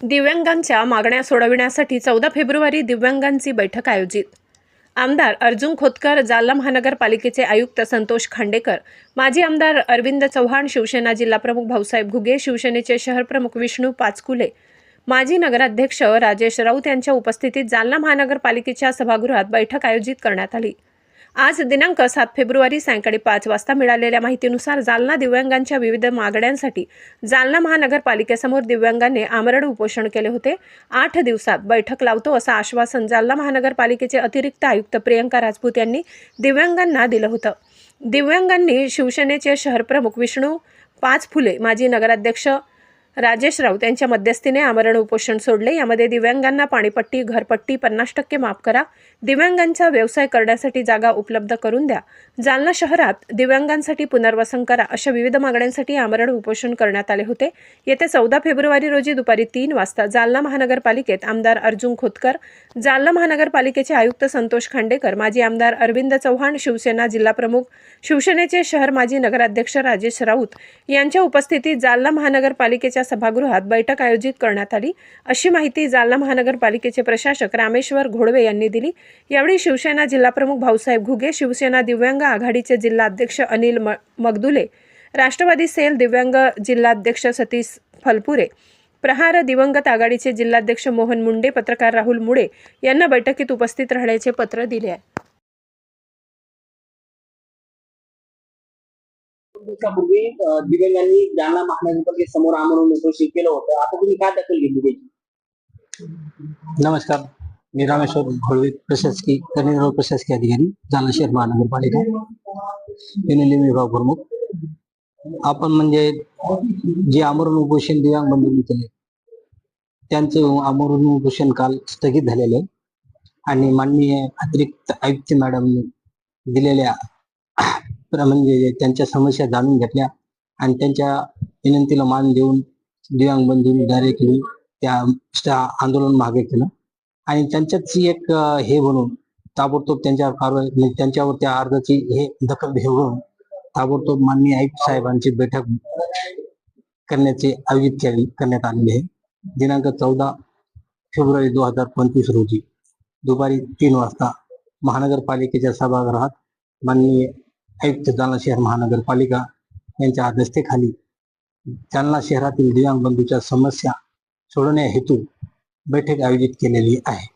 दिव्यांगांच्या मागण्या सोडविण्यासाठी चौदा फेब्रुवारी दिव्यांगांची बैठक आयोजित. आमदार अर्जुन खोतकर जालना महानगरपालिकेचे आयुक्त संतोष खांडेकर माजी आमदार अरविंद चव्हाण शिवसेना जिल्हाप्रमुख भाऊसाहेब घुगे शिवसेनेचे शहरप्रमुख विष्णू पाचकुले माजी नगराध्यक्ष राजेश राऊत यांच्या उपस्थितीत जालना महानगरपालिकेच्या सभागृहात बैठक आयोजित करण्यात आली. आज दिनांक सात फेब्रुवारी सायंकाळी पाच वाजता मिळालेल्या माहितीनुसार जालना दिव्यांगांच्या विविध मागण्यांसाठी जालना महानगरपालिकेसमोर दिव्यांगांनी आमरण उपोषण केले होते. आठ दिवसात बैठक लावतो असं आश्वासन जालना महानगरपालिकेचे अतिरिक्त आयुक्त प्रियंका राजपूत यांनी दिव्यांगांना दिलं होतं. दिव्यांगांनी शिवसेनेचे शहरप्रमुख विष्णू पाच फुले माजी नगराध्यक्ष राजेश राऊत यांच्या मध्यस्थीने आमरण उपोषण सोडले. यामध्ये दिव्यांगांना पाणीपट्टी घरपट्टी पन्नास टक्के माफ करा. दिव्यांगांचा व्यवसाय करण्यासाठी जागा उपलब्ध करून द्या. जालना शहरात दिव्यांगांसाठी पुनर्वसन करा अशा विविध मागण्यांसाठी आमरण उपोषण करण्यात आले होते. येत्या चौदा फेब्रुवारी रोजी दुपारी तीन वाजता जालना महानगरपालिकेत आमदार अर्जुन खोतकर जालना महानगरपालिकेचे आयुक्त संतोष खांडेकर माजी आमदार अरविंद चव्हाण शिवसेना जिल्हाप्रमुख शिवसेनेचे शहर माजी नगराध्यक्ष राजेश राऊत यांच्या उपस्थितीत जालना महानगरपालिकेच्या सभागृहात बैठक आयोजित करण्यात आली. अशी माहिती जालना महानगरपालिकेचे प्रशासक रामेश्वर घोडवे यांनी दिली. यावेळी शिवसेना जिल्हाप्रमुख भाऊसाहेब घुगे शिवसेना दिव्यांग आघाडीचे जिल्हाध्यक्ष अनिल म मगदुले राष्ट्रवादी सेल दिव्यांग जिल्हाध्यक्ष सतीश फलपुरे प्रहार दिवंगत आघाडीचे जिल्हाध्यक्ष मोहन मुंडे पत्रकार राहुल मुळे यांना बैठकीत उपस्थित राहण्याचे पत्र दिले आहे. दिवसापूर्वी अं, दिव्यांगांनी जालना महानगरपालिकेसमोर आमरण उपोषण केलं होतं आता तुम्ही काय दखल घेतली त्याची? नमस्कार. मी रामेश्वर घोळवे प्रशासकीय कर्णधार प्रशासकीय अधिकारी जालना शहर महानगरपालिका युनिलिम विभाग प्रमुख. आपण म्हणजे जे आमरण उपोषण दिव्यांग बंधूंनी केले त्यांचं आमरण उपोषण काल स्थगित झालेलं आहे. आणि माननीय अतिरिक्त आयुक्त मॅडम दिलेल्या म्हणजे त्यांच्या समस्या जाणून घेतल्या आणि त्यांच्या विनंतीला मान देऊन दिव्यांग बंधूंनी डायरेक्टली त्या त्या आंदोलन मागे केलं. आणि त्यांच्याच एक हे म्हणून ताबडतोब त्यांच्यावर कारवाई म्हणजे त्यांच्यावर त्या अर्जाची हे दखल घेऊन ताबडतोब माननीय आयुक्त साहेबांची बैठक करण्याचे आयोजित केली करण्यात आलेली आहे. दिनांक चौदा फेब्रुवारी दोन हजार पंचवीस रोजी दुपारी तीन वाजता महानगरपालिकेच्या सभागृहात माननीय आयुक्त जालना शहर महानगरपालिका यांच्या अध्यक्षतेखाली जालना शहरातील दिव्यांग बंधूच्या समस्या सोडवण्या हेतू बैठक आयोजित केलेली आहे.